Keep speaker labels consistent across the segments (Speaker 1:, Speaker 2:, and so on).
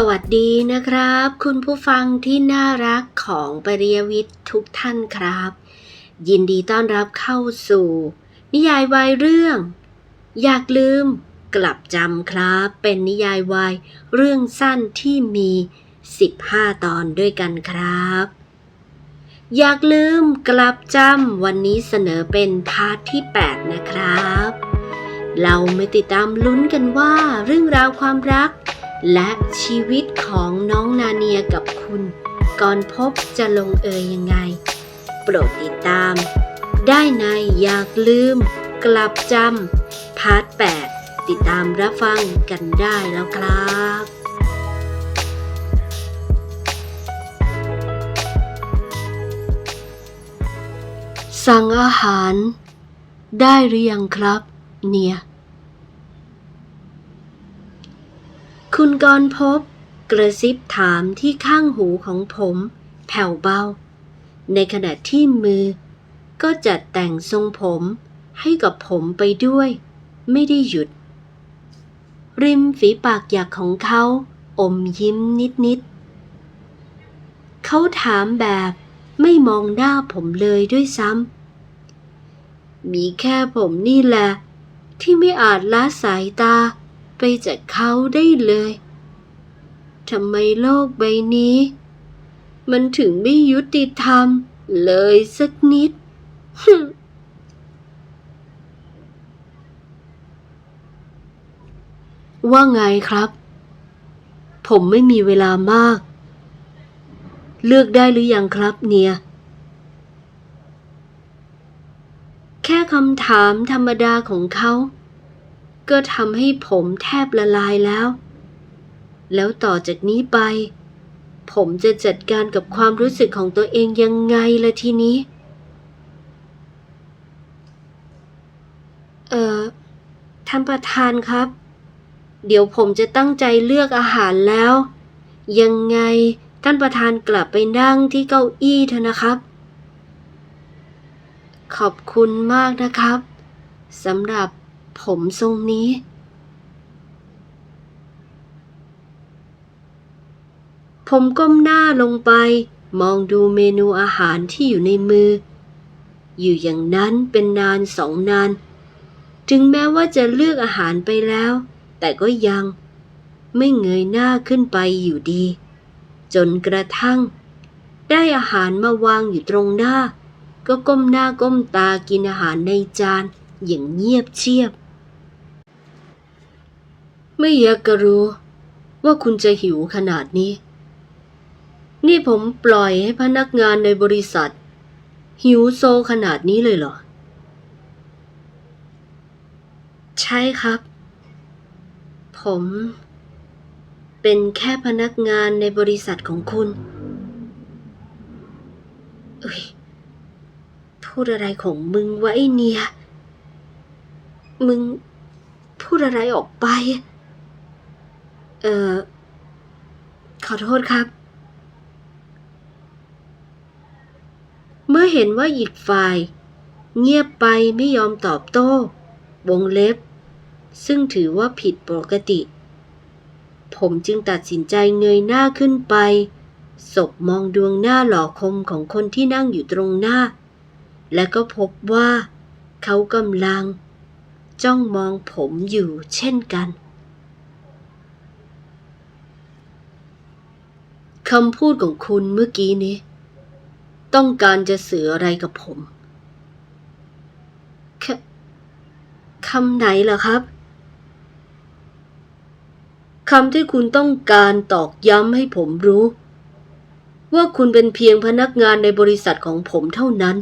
Speaker 1: สวัสดีนะครับ คุณผู้ฟังที่น่ารักของปริยวิทย์ทุกท่านครับ ยินดีต้อนรับเข้าสู่ นิยายวายเรื่อง อยากลืม กลับจำครับ เป็นนิยายวายเรื่องสั้นที่มี 15 ตอนด้วยกันครับ อยากลืมกลับจำวันนี้เสนอเป็นพาร์ทที่ 8 นะครับ เรามาติดตามลุ้นกันว่าเรื่องราวความรัก และชีวิตของน้องนาเนียกับคุณ ก่อนพบจะลงเอยยังไง โปรดติดตาม ได้ในอยากลืม กลับจำพาร์ท 8 ติดตามรับฟังกันได้แล้วครับสั่งอาหาร ได้หรือยังครับ เนีย คุณกรพบ กระซิบถามที่ข้างหูของผม แผ่วเบา ในขณะที่มือ ก็จัดแต่งทรงผมให้กับผมไปด้วย ไม่ได้หยุด ริมฝีปากหยักของเขาอมยิ้มนิดๆเขาถามแบบไม่มองหน้าผมเลยด้วยซ้ำ มีแค่ผมนี่แหละ ที่ไม่อาจละสายตา ไปจากเขาได้เลยทำไมโลกใบนี้ มันถึงไม่ยุติธรรมเลยสักนิด ว่าไงครับ ผมไม่มีเวลามาก เลือกได้หรือยังครับเนียแค่คำถามธรรมดาของเขา ก็ทำให้ผมแทบละลายแล้ว แล้วต่อจากนี้ไป ผมจะจัดการกับความรู้สึกของตัวเองยังไงละทีนี้ เอ่อ ท่านประธานครับ เดี๋ยวผมจะตั้งใจเลือกอาหารแล้ว ยังไงท่านประธานกลับไปนั่งที่เก้าอี้เถอะนะครับ ขอบคุณมากนะครับสำหรับ ผมทรงนี้ ผมก้มหน้าลงไป มองดูเมนูอาหารที่อยู่ในมือ อยู่อย่างนั้นเป็นนานสองนาน ถึงแม้ว่าจะเลือกอาหารไปแล้ว แต่ก็ยัง ไม่เงยหน้าขึ้นไปอยู่ดี จนกระทั่ง ได้อาหารมาวางอยู่ตรงหน้าก็ก้มหน้าก้มตากินอาหารในจานอย่างเงียบเชียบ ไม่อยากจะรู้ ว่าคุณจะหิวขนาดนี้ นี่ผมปล่อยให้พนักงานในบริษัท หิวโซขนาดนี้เลยเหรอ ใช่ครับ ผม เป็นแค่พนักงานในบริษัทของคุณเอ้ยพูดอะไรของมึงวะไอเนียมึงพูดอะไรออกไป เอ่อ ขอโทษครับ เมื่อเห็นว่าอีกฝ่าย เงียบไปไม่ยอมตอบโต้ วงเล็บ ซึ่งถือว่าผิดปกติ ผมจึงตัดสินใจเงยหน้าขึ้นไปศบมองดวงหน้าหล่อคมของคนที่นั่งอยู่ตรงหน้า และก็พบว่า เขากำลัง จ้องมองผมอยู่เช่นกัน คำพูดของคุณเมื่อกี้นี้ ต้องการจะสื่ออะไรกับผมคคำไหนเหรอครับคำที่คุณต้องการตอกย้ำให้ผมรู้ ว่าคุณเป็นเพียงพนักงานในบริษัทของผมเท่านั้น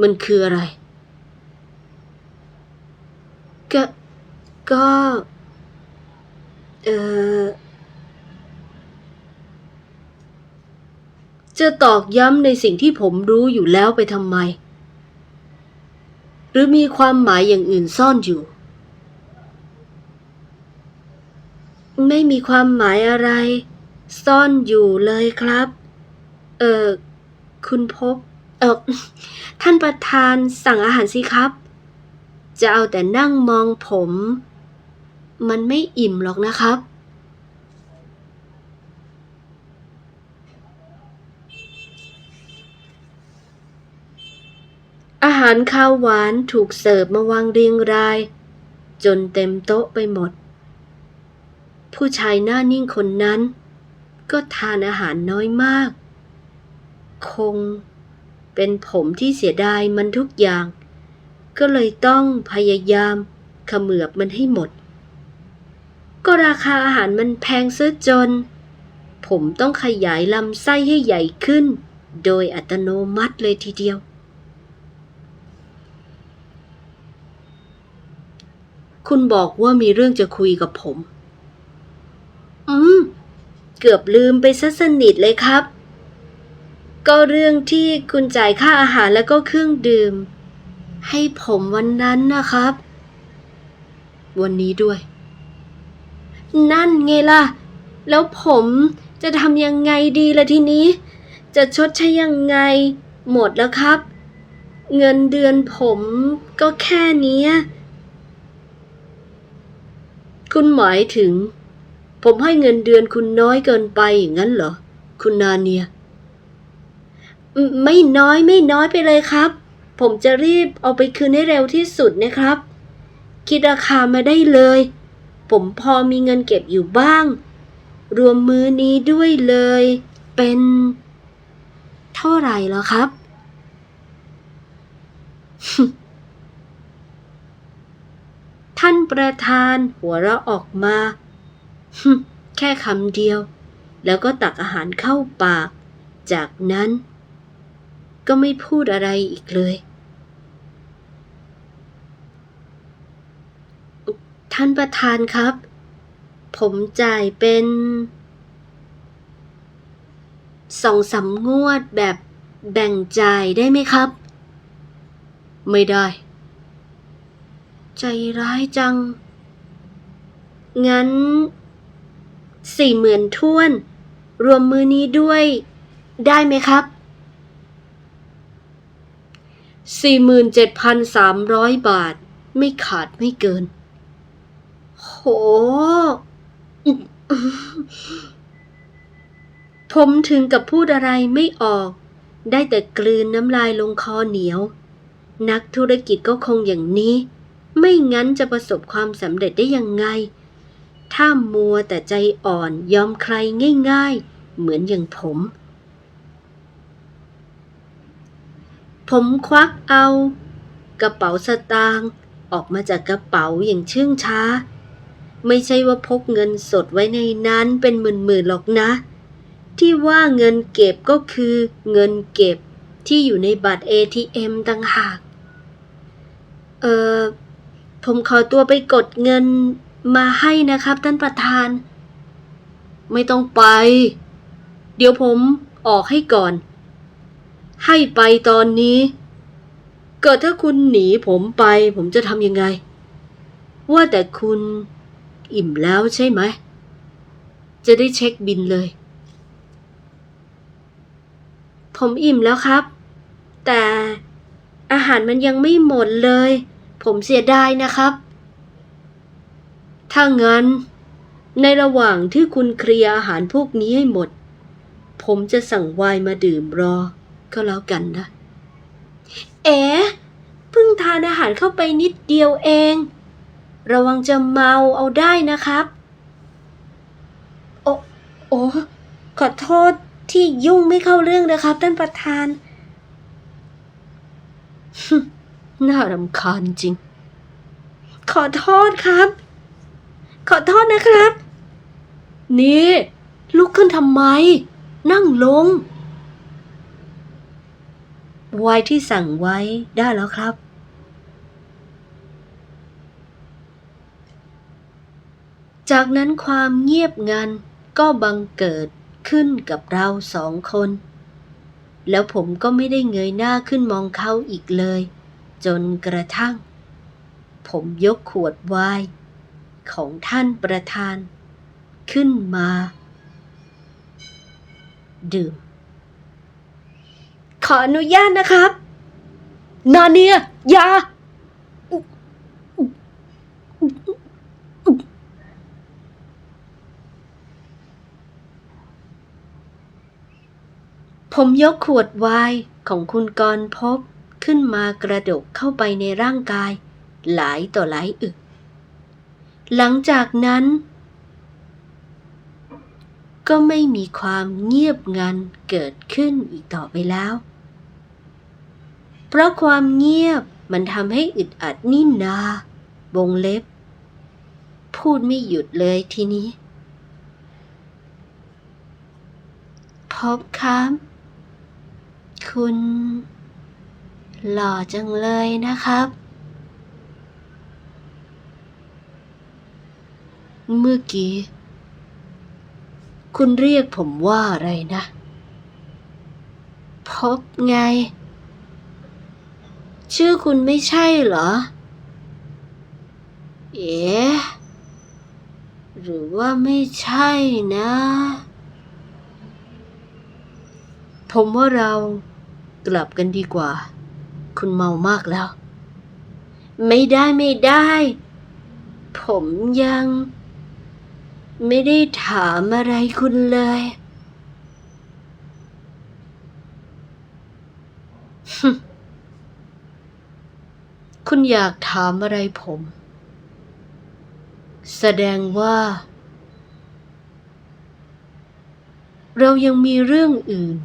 Speaker 1: มันคืออะไร ก็ ก็ เออ จะตอกย้ำในสิ่งที่ผมรู้อยู่แล้วไปทำไม หรือมีความหมายอย่างอื่นซ่อนอยู่ ไม่มีความหมายอะไร ซ่อนอยู่เลยครับ เออคุณพบ เออท่านประธานสั่งอาหารสิครับ จะเอาแต่นั่งมองผม มันไม่อิ่มหรอกนะครับ อาหารข้าวหวานถูกเสิร์ฟมาวางเรียงราย จนเต็มโต๊ะไปหมด ผู้ชายหน้านิ่งคนนั้น ก็ทานอาหารน้อยมาก คงเป็นผมที่เสียดายมันทุกอย่าง ก็เลยต้องพยายามขมือบมันให้หมด ก็ราคาอาหารมันแพงซะจน ผมต้องขยายลำไส้ให้ใหญ่ขึ้น โดยอัตโนมัติเลยทีเดียว คุณบอกว่ามีเรื่องจะคุยกับผม อืม เกือบลืมไปซะสนิทเลยครับ ก็เรื่องที่คุณจ่ายค่าอาหารแล้วก็เครื่องดื่ม ให้ผมวันนั้นนะครับ วันนี้ด้วย นั่นไงล่ะ แล้วผมจะทำยังไงดีล่ะทีนี้ จะชดใช้ยังไง หมดแล้วครับ เงินเดือนผมก็แค่นี้ คุณหมายถึง ผมให้เงินเดือนคุณน้อยเกินไปอย่างนั้นเหรอ คุณนาเนีย ไม่น้อยไม่น้อยไปเลยครับ ผมจะรีบเอาไปคืนให้เร็วที่สุดนะครับ คิดราคามาได้เลย ผมพอมีเงินเก็บอยู่บ้าง รวมมือนี้ด้วยเลย เป็น เท่าไหร่แล้วครับ ท่านประธานหัวเราะออกมา แค่คำเดียว แล้วก็ตักอาหารเข้าปาก จากนั้น ก็ไม่พูดอะไรอีกเลย ท่านประธานครับ ผมจ่ายเป็นสองสามงวดแบบแบ่งจ่ายได้ไหมครับ ไม่ได้ ใจร้ายจัง งั้นสี่หมื่นท้วน รวมมือนี้ด้วย ได้ไหมครับสี่หมื่นเจ็ดพันสามร้อยบาท ไม่ขาดไม่เกิน โห ผมถึงกับพูดอะไรไม่ออก ได้แต่กลืนน้ำลายลงคอเหนียว นักธุรกิจก็คงอย่างนี้ ไม่งั้นจะประสบความสำเร็จได้ยังไง ถ้ามัวแต่ใจอ่อนยอมใครง่าย ๆ เหมือนอย่างผม ผมควักเอา กระเป๋าสตางค์ออกมาจากกระเป๋าอย่างเชื่องช้า ไม่ใช่ว่าพกเงินสดไว้ในนั้นเป็นหมื่นๆหรอกนะ ที่ว่าเงินเก็บก็คือเงินเก็บที่อยู่ในบัตร ATM ต่างหาก เออ ผมขอตัวไปกดเงินมาให้นะครับท่านประธาน ไม่ต้องไป เดี๋ยวผมออกให้ก่อน ให้ไปตอนนี้ เกิดถ้าคุณหนีผมไป ผมจะทำยังไง ว่าแต่คุณอิ่มแล้วใช่ไหม จะได้เช็คบินเลย ผมอิ่มแล้วครับ แต่อาหารมันยังไม่หมดเลย ผมเสียดายนะครับ ถ้างั้น ในระหว่างที่คุณเคลียร์อาหารพวกนี้ให้หมด ผมจะสั่งไวน์มาดื่มรอ ก็แล้วกันนะ เอ๋เพิ่งทานอาหารเข้าไปนิดเดียวเอง ระวังจะเมาเอาได้นะครับ โอ้โอ้ขอโทษที่ยุ่งไม่เข้าเรื่องนะครับท่านประธาน น่ารำคาญจริง ขอโทษครับ ขอโทษนะครับ นี่ ลุกขึ้นทำไม นั่งลง ไวที่สั่งไว้ได้แล้วครับ จากนั้นความเงียบงันก็บังเกิดขึ้นกับเราสองคน แล้วผมก็ไม่ได้เงยหน้าขึ้นมองเขาอีกเลย จนกระทั่ง ผมยกขวดไวน์ของท่านประธาน ขึ้นมา ดื่ม ขออนุญาตนะครับ นาเนียยาผมยกขวดไวน์ของคุณกรพบ ขึ้นมากระดกเข้าไปในร่างกาย หลายต่อหลายอึก หลังจากนั้น ก็ไม่มีความเงียบงันเกิดขึ้นอีกต่อไปแล้ว เพราะความเงียบมันทำให้อึดอัดนิ่นนาวงเล็บ พูดไม่หยุดเลยทีนี้ พบครับคุณ หล่อจังเลยนะครับ เมื่อกี้ คุณเรียกผมว่าอะไรนะ พบไง ชื่อคุณไม่ใช่เหรอ เอ๋หรือว่าไม่ใช่นะ ผมว่าเรากลับกันดีกว่า คุณเมามากแล้ว ไม่ได้ไม่ได้ ผมยัง ไม่ได้ถามอะไรคุณเลย คุณอยากถามอะไรผม แสดงว่า เรายังมีเรื่องอื่น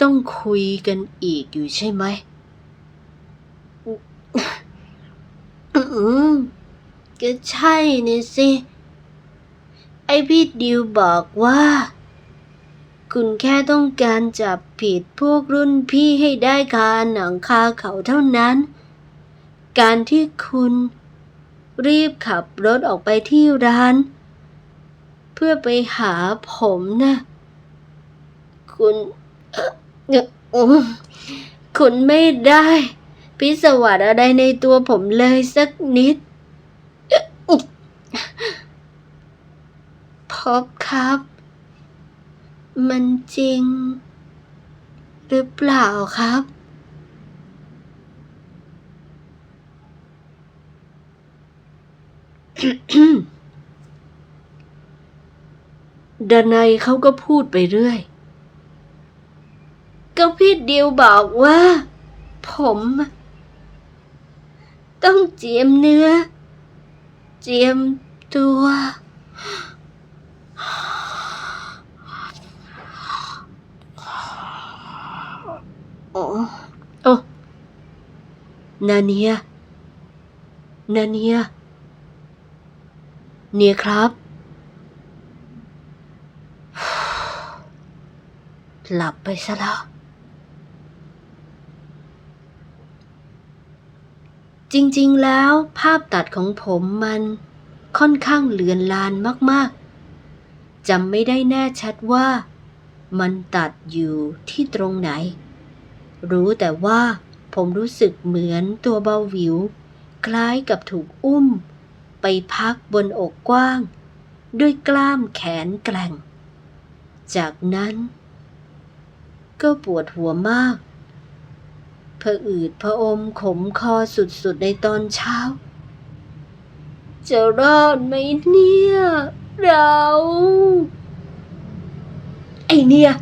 Speaker 1: ต้องคุยกันอีกอยู่ใช่ไหม อืมก็ใช่นี่สิ ไอพี่ดิวบอกว่า คุณแค่ต้องการจับผิดพวกรุ่นพี่ให้ได้คาหนังคาเขาเท่านั้น การที่คุณ รีบขับรถออกไปที่ร้าน เพื่อไปหาผมนะ คุณ เออคุณไม่ได้ พิสวัสอะไรในตัวผมเลยสักนิดพบครับ มันจริง หรือเปล่าครับ ดนัยเขาก็พูดไปเรื่อย ก็พี่ดิวบอกว่า ผม ต้องเจียมเนื้อ เจียมตัว โอ้โอ้นาเนีย นาเนีย เนียครับหลับไปซะแล้ว จริงๆ แล้วภาพตัดของผมมันค่อนข้างเลือนลานมากๆ จำไม่ได้แน่ชัดว่า มันตัดอยู่ที่ตรงไหน รู้แต่ว่าผมรู้สึกเหมือนตัวเบาวิว คล้ายกับถูกอุ้ม ไปพักบนอกกว้าง ด้วยกล้ามแขนแกร่ง จากนั้น ก็ปวดหัวมาก ผะอืดผะอมขมคอสุดๆในตอนเช้า จะรอดไหมเนี่ย เรา ไอเนี่ย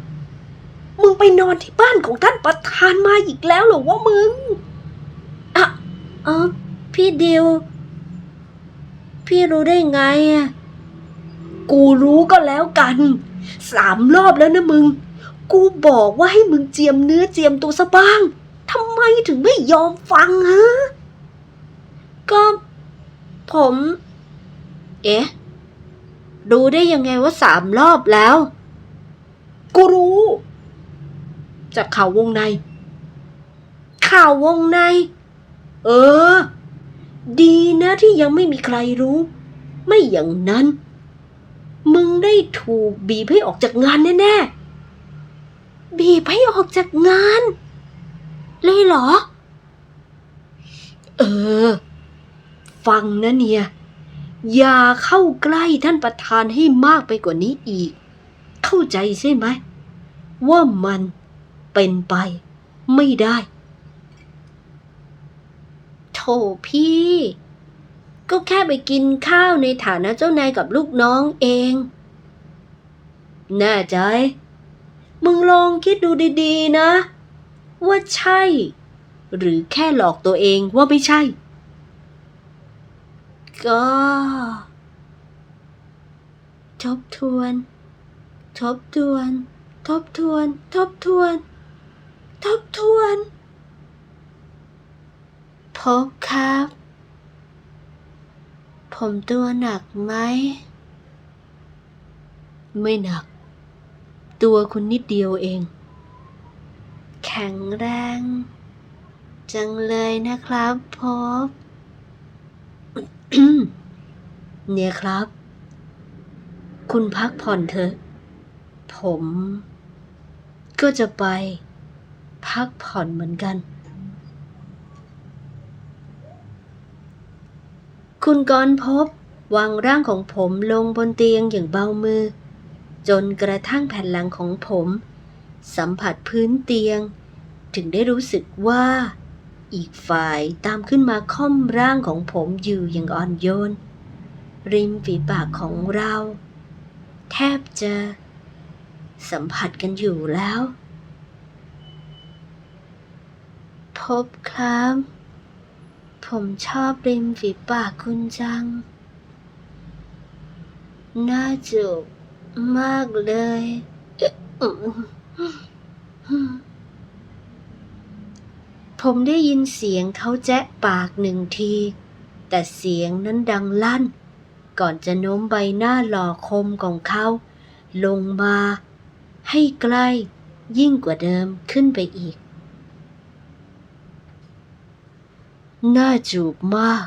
Speaker 1: มึงไปนอนที่บ้านของท่านประธานมาอีกแล้วเหรอวะมึงอะอ๋อพี่ดิว พี่รู้ได้ไงอะกูรู้ก็แล้วกัน สามรอบแล้วนะมึง กูบอกว่าให้มึงเจียมเนื้อเจียมตัวซะบ้าง ทำไมถึงไม่ยอมฟังฮะ ก็ผม เอ๊ะ รู้ได้ยังไงว่าสามรอบแล้ว กูรู้ จากข่าววงใน ข่าววงใน เออ ดีนะที่ยังไม่มีใครรู้ ไม่อย่างนั้น มึงได้ถูกบีบให้ออกจากงานแน่ๆ บีบให้ออกจากงาน เลยเหรอ เออ ฟังนะเนี่ย อย่าเข้าใกล้ท่านประธานให้มากไปกว่านี้อีก เข้าใจใช่ไหม ว่ามันเป็นไปไม่ได้โถพี่ ก็แค่ไปกินข้าวในฐานะเจ้านายกับลูกน้องเอง แน่ใจ มึงลองคิดดูดีๆนะ ว่าใช่ หรือแค่หลอกตัวเองว่าไม่ใช่ ก็ ทบทวน ทบทวน ทบทวน ทบทวน ทบทวน พบครับ ผมตัวหนักไหม ไม่หนัก ตัวคุณนิดเดียวเอง แข็งแรง จังเลยนะครับพบเนี่ยครับ คุณพักผ่อนเถอะ ผม ก็จะไป พักผ่อนเหมือนกัน คุณกรพบวางร่างของผมลงบนเตียงอย่างเบามือ จนกระทั่งแผ่นหลังของผม สัมผัสพื้นเตียง ถึงได้รู้สึกว่า อีกฝ่ายตามขึ้นมาค่อมร่างของผมอยู่อย่างอ่อนโยน ริมฝีปากของเรา แทบจะ สัมผัสกันอยู่แล้ว พบครับ ผมชอบริมฝีปากคุณจัง น่าจูบมากเลย ผมได้ยินเสียงเขาแจ๊ะปากหนึ่งที แต่เสียงนั้นดังลั่น ก่อนจะโน้มใบหน้าหล่อคมของเขา ลงมา ให้ใกล้ยิ่งกว่าเดิมขึ้นไปอีก น่าจูบมาก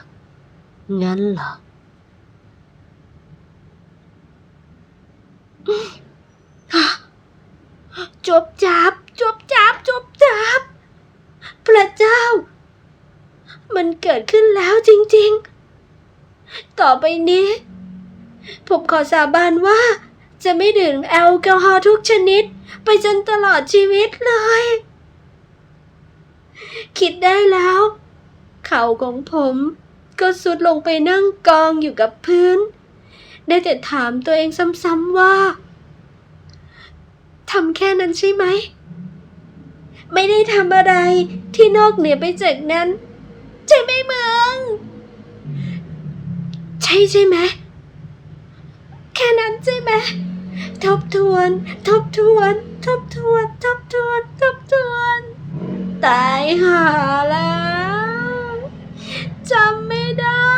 Speaker 1: งั้นเหรอ จบจับจบจับจบจับ พระเจ้า มันเกิดขึ้นแล้วจริงๆ ต่อไปนี้ ผมขอสาบานว่า จะไม่ดื่มแอลกอฮอล์ทุกชนิด ไปจนตลอดชีวิตเลย คิดได้แล้ว เข่าของผมก็สุดลงไปนั่งกองอยู่กับพื้น ได้แต่ถามตัวเองซ้ำๆว่า ทำแค่นั้นใช่ไหม ไม่ได้ทำอะไรที่นอกเหนือไปจากนั้น ใช่ไหมมึง ใช่ใช่ไหม แค่นั้นใช่ไหม ทบทวน ทบทวน ทบทวน ทบทวน ทบทวน ตายหาแล้วจำไม่ได้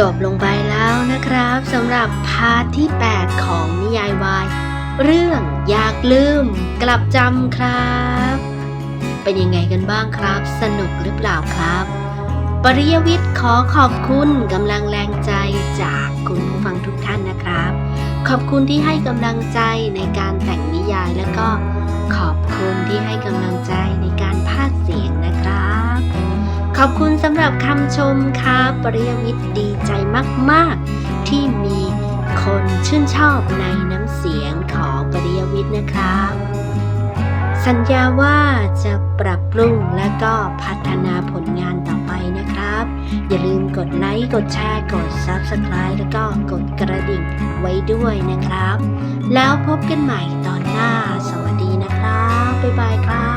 Speaker 1: จบลงไปแล้วนะครับสำหรับพาร์ทที่ 8 ของนิยายวาย เรื่องอยากลืม กลับจำครับ เป็นยังไงกันบ้างครับ สนุกหรือเปล่าครับ ปริยวิทย์ขอขอบคุณกำลังแรงใจจากคุณผู้ฟังทุกท่านนะครับ ขอบคุณที่ให้กำลังใจในการแต่งนิยายแล้วก็ขอบคุณที่ให้กำลังใจในการพากเสียงนะครับ ขอบคุณสำหรับคำชมครับปริยวิทย์ดีใจมาก ๆ ที่มีคนชื่นชอบในน้ำเสียงของปริยวิทย์นะครับ สัญญาว่าจะปรับปรุงและก็พัฒนาผลงานต่อไปนะครับ อย่าลืมกดไลค์ กดแชร์ กด Subscribe แล้วก็กดกระดิ่งไว้ด้วยนะครับ แล้วพบกันใหม่ตอนหน้า สวัสดีนะครับ บ๊ายบายครับ